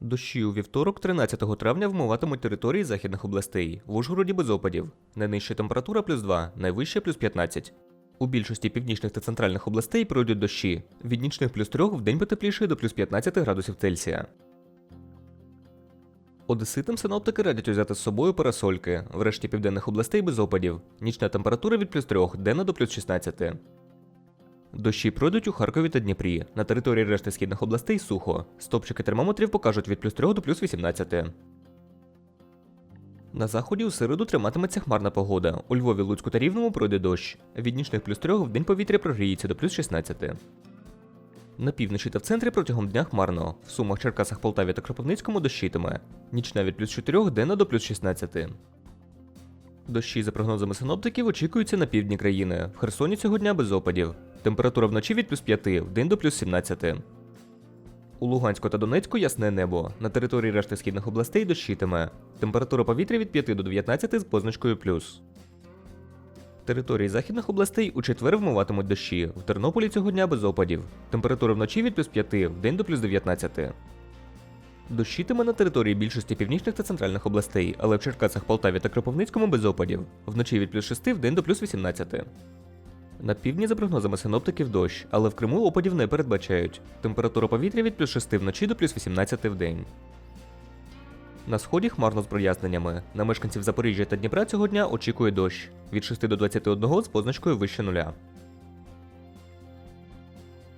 Дощі у вівторок, 13 травня, вмиватимуть території західних областей. В Ужгороді без опадів. Найнижча температура плюс 2, найвища плюс 15. У більшості північних та центральних областей пройдуть дощі. Від нічних плюс 3 в день потепліше до плюс 15 градусів Цельсія. Одеситам синоптики радять узяти з собою парасольки. В решті південних областей без опадів. Нічна температура від плюс 3, денна до плюс 16. Дощі пройдуть у Харкові та Дніпрі. На території решти східних областей сухо. Стопчики термометрів покажуть від плюс 3 до плюс 18. На заході у середу триматиметься хмарна погода. У Львові, Луцьку та Рівному пройде дощ. Від нічних плюс 3 в день повітря прогріється до плюс 16. На півночі та в центрі протягом дня хмарно. В Сумах, Черкасах, Полтаві та Кропивницькому дощитиме. Нічна від плюс 4 денна до плюс 16. Дощі, за прогнозами синоптиків, очікуються на півдні країни. В Херсоні цього дня без опадів. Температура вночі від плюс 5, в день до плюс 17. У Луганську та Донецьку ясне небо. На території решти східних областей дощитиме. Температура повітря від 5 до 19 з позначкою плюс. Території західних областей у четвер вмиватимуть дощі. В Тернополі цього дня без опадів. Температура вночі від плюс 5, в день до плюс 19. Дощитиме на території більшості північних та центральних областей, але в Черкасах, Полтаві та Кропивницькому без опадів. Вночі від плюс 6 в день до плюс 18. На півдні, за прогнозами синоптиків, дощ, але в Криму опадів не передбачають. Температура повітря від плюс 6 вночі до плюс 18 в день. На сході хмарно з проясненнями. На мешканців Запоріжжя та Дніпра цього дня очікує дощ від 6 до 21 з позначкою вище нуля.